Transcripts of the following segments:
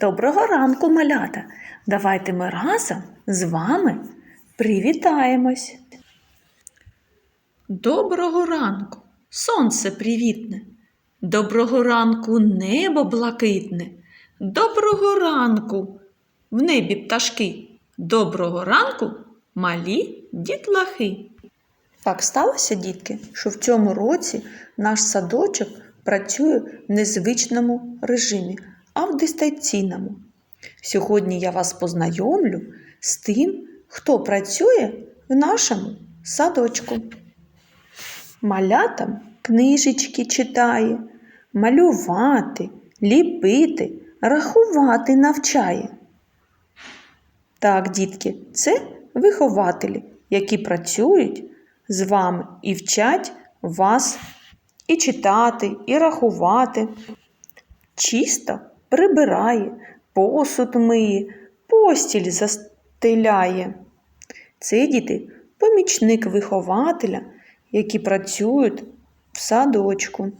Доброго ранку, малята! Давайте ми разом з вами привітаємось. Доброго ранку, сонце привітне. Доброго ранку, небо блакитне. Доброго ранку, в небі пташки. Доброго ранку, малі дітлахи. Так сталося, дітки, що в цьому році наш садочок працює в незвичному режимі, а в дистанційному. Сьогодні я вас познайомлю з тим, хто працює в нашому садочку. Малятам книжечки читає, малювати, ліпити, рахувати навчає. Так, дітки, це вихователі, які працюють з вами і вчать вас і читати, і рахувати. Чисто прибирає, посуд миє, постіль застеляє. Це діти помічник вихователя, які працюють в садочку,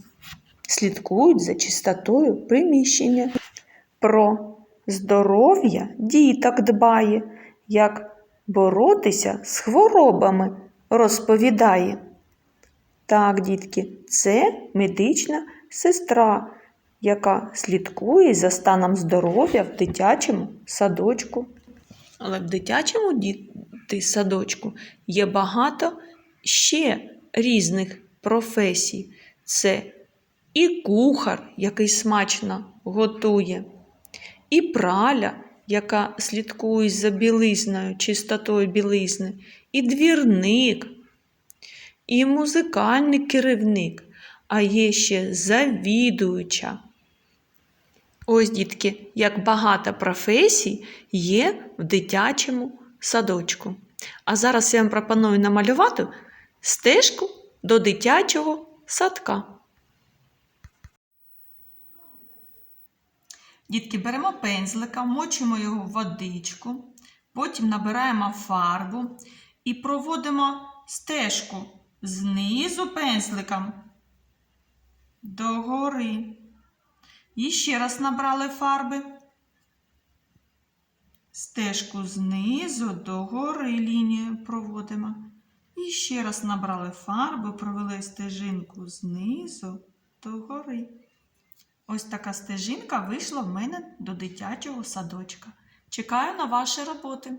слідкують за чистотою приміщення. Про здоров'я діток дбає, як боротися з хворобами розповідає. Так, дітки, це медична сестра, яка слідкує за станом здоров'я в дитячому садочку. Але в дитячому діти садочку є багато ще різних професій. Це і кухар, який смачно готує, і праля, яка слідкує за білизною, чистотою білизни, і двірник, і музикальний керівник, а є ще завідуюча. Ось, дітки, як багато професій є в дитячому садочку. А зараз я вам пропоную намалювати стежку до дитячого садка. Дітки, беремо пензлика, мочимо його в водичку, потім набираємо фарбу і проводимо стежку знизу пензликом догори. І ще раз набрали фарби. Стежку знизу до гори лінію проводимо. І ще раз набрали фарби, провели стежинку знизу до гори. Ось така стежинка вийшла в мене до дитячого садочка. Чекаю на ваші роботи.